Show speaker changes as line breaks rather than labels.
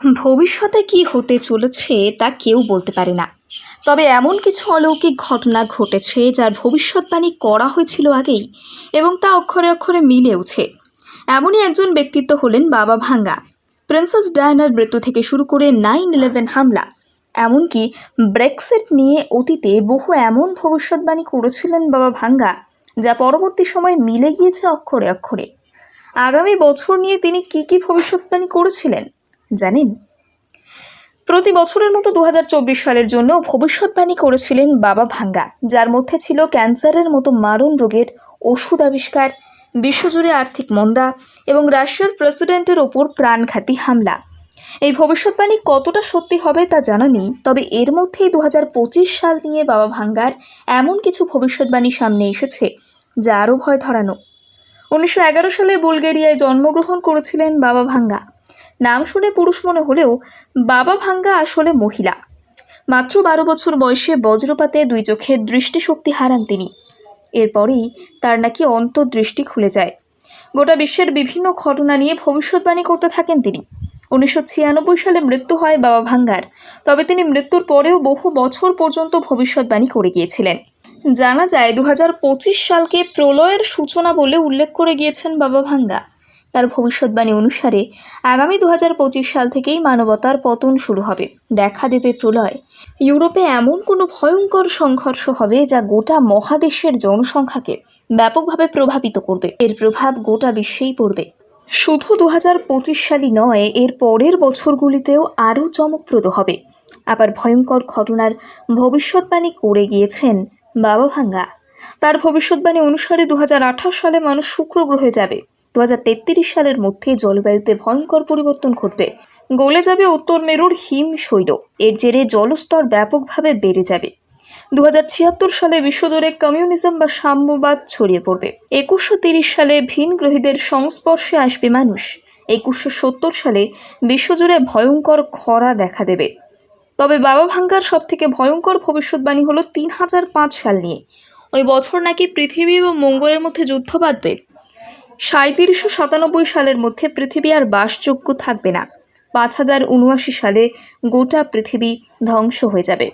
ভবিষ্যতে কি হতে চলেছে তা কেউ বলতে পারে না। তবে এমন কিছু অলৌকিক ঘটনা ঘটেছে যার ভবিষ্যৎবাণী করা হয়েছিল আগেই এবং তা অক্ষরে অক্ষরে মিলেওছে এমনই একজন ব্যক্তিত্ব হলেন বাবা ভাঙ্গা। প্রিন্সেস ডায়ানার মৃত্যু থেকে শুরু করে নাইন ইলেভেন হামলা, এমনকি ব্রেক্সিট নিয়ে অতীতে বহু এমন ভবিষ্যৎবাণী করেছিলেন বাবা ভাঙ্গা, যা পরবর্তী সময়ে মিলে গিয়েছে অক্ষরে অক্ষরে। আগামী বছর নিয়ে তিনি কি কি ভবিষ্যৎবাণী করেছিলেন? জানেন? প্রতি বছরের মতো দু হাজার চব্বিশ সালের জন্য ভবিষ্যৎবাণী করেছিলেন বাবা ভাঙ্গা, যার মধ্যে ছিল ক্যান্সারের মতো মারণ রোগের ওষুধ আবিষ্কার, বিশ্বজুড়ে আর্থিক মন্দা এবং রাশিয়ার প্রেসিডেন্টের ওপর প্রাণঘাতী হামলা। এই ভবিষ্যৎবাণী কতটা সত্যি হবে তা জানা নেই, তবে এর মধ্যেই দু হাজার পঁচিশ সাল নিয়ে বাবা ভাঙ্গার এমন কিছু ভবিষ্যৎবাণী সামনে এসেছে, যা আরও ভয় ধরানো। উনিশশো এগারো সালে বুলগেরিয়ায় জন্মগ্রহণ করেছিলেন বাবা ভাঙ্গা। নাম শুনে পুরুষ মনে হলেও বাবা ভাঙ্গা আসলে মহিলা। মাত্র বারো বছর বয়সে বজ্রপাতে দুই চোখের দৃষ্টিশক্তি হারান তিনি। এরপরেই তার নাকি অন্তর্দৃষ্টি খুলে যায়। গোটা বিশ্বের বিভিন্ন ঘটনা নিয়ে ভবিষ্যৎবাণী করতে থাকেন তিনি। উনিশশো ছিয়ানব্বই সালে মৃত্যু হয় বাবা ভাঙ্গার। তবে তিনি মৃত্যুর পরেও বহু বছর পর্যন্ত ভবিষ্যৎবাণী করে গিয়েছিলেন। জানা যায় দু হাজার পঁচিশ সালকে প্রলয়ের সূচনা বলে উল্লেখ করে গিয়েছেন বাবা ভাঙ্গা। তার ভবিষ্যৎবাণী অনুসারে আগামী দু হাজার পঁচিশ সাল থেকেই মানবতার পতন শুরু হবে। দেখা দেবে প্রলয়। ইউরোপে এমন কোনো ভয়ঙ্কর সংঘর্ষ হবে যা গোটা মহাদেশের জনসংখ্যাকে ব্যাপকভাবে প্রভাবিত করবে। এর প্রভাব গোটা বিশ্বেই পড়বে। শুধু দু হাজার পঁচিশ সালই নয়, এর পরের বছরগুলিতেও আরও চমকপ্রদ হবে। আবার ভয়ঙ্কর ঘটনার ভবিষ্যৎবাণী করে গিয়েছেন বাবা ভাঙ্গা। তার ভবিষ্যৎবাণী অনুসারে দু হাজার আঠাশ সালে মানুষ শুক্র গ্রহে যাবে। দু সালের মধ্যে জলবায়ুতে ভয়ঙ্কর পরিবর্তন ঘটবে। গলে যাবে উত্তর মেরুর হিম শৈল এর জেরে জলস্তর ব্যাপকভাবে বেড়ে যাবে। দু হাজার ছিয়াত্তর সালে বিশ্বজুড়ে কমিউনিজম বা সাম্যবাদ ছড়িয়ে পড়বে। একুশশো সালে ভিন গ্রহীদের সংস্পর্শে আসবে মানুষ। একুশশো সত্তর সালে বিশ্বজুড়ে ভয়ঙ্কর খরা দেখা দেবে। তবে বাবা ভাঙ্গার সব থেকে ভয়ঙ্কর ভবিষ্যৎবাণী হলো তিন হাজার পাঁচ সাল নিয়ে। ওই বছর নাকি পৃথিবী এবং মঙ্গলের মধ্যে যুদ্ধ বাঁধবে। সাঁত্রিশশো সাতানব্বই সালের মধ্যে পৃথিবী আর বাসযোগ্য থাকবে না। পাঁচ হাজার উনআশি সালে গোটা পৃথিবী ধ্বংস হয়ে যাবে।